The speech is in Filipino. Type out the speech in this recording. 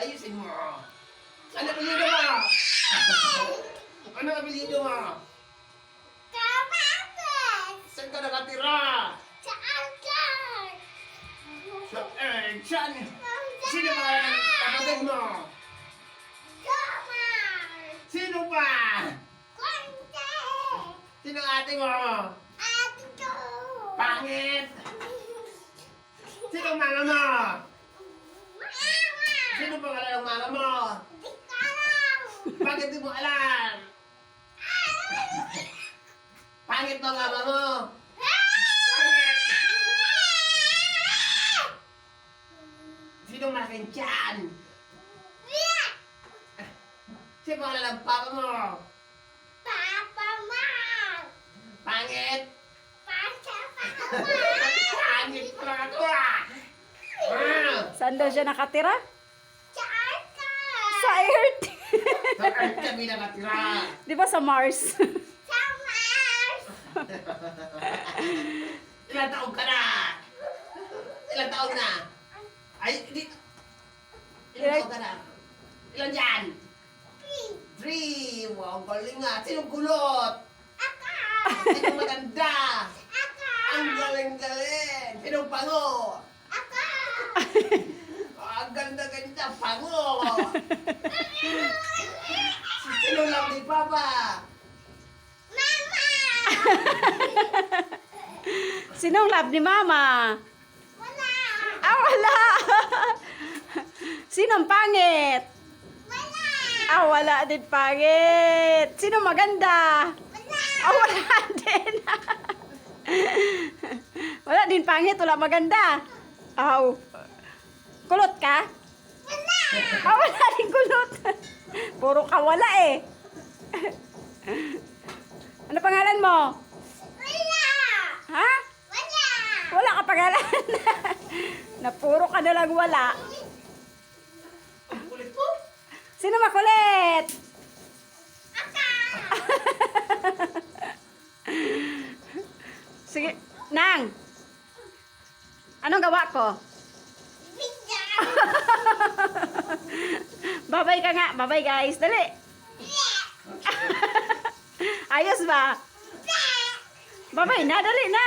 Ayusin mo. Ano apelido mo? ano apelido mo? Saan ka nakatira? Sa eh, saan? Sino ba ang kapatid mo? Sino ba? Sino ang ate mo? Pangit! Sino mama mo? Sino pangalan ng mama mo? Bakit di mo alam? Pangit ba ang mama mo? Pangit! Sino ang malaking tiyan? Sino pangalan ng papa mo? Pangit! Pangit pala ako ah! Ah! Saan daw siya nakatira? Sa Earth. Sa Earth kami nakatira! Di ba sa Mars? Ilang taon ka na? Ilang taon na? Ay, di... Ilang taon ka na? Ilan dyan? Three! Wow, ang galing nga! Sinong kulot? Sinong maganda? Ang galing-galing! Sinong pango? Ah, Ang ganda-ganda, pango! Sinong lang ni Papa? Sinong love ni Mama? Ah, wala. Sinong pangit? Ah, wala din pangit. Sino maganda? Ah, wala din. wala din pangit, wala maganda. Aw. Kulot ka? Ah, wala din kulot. Puro ka wala eh. ano pangalan mo? Ha? Wala ka pangalan. na puro ka na lang wala. Sino makulit? Sige, Nang. Anong gawa ko? Babay ka nga. Babay guys. Dali. Ayos ba? Babay na. Dali na.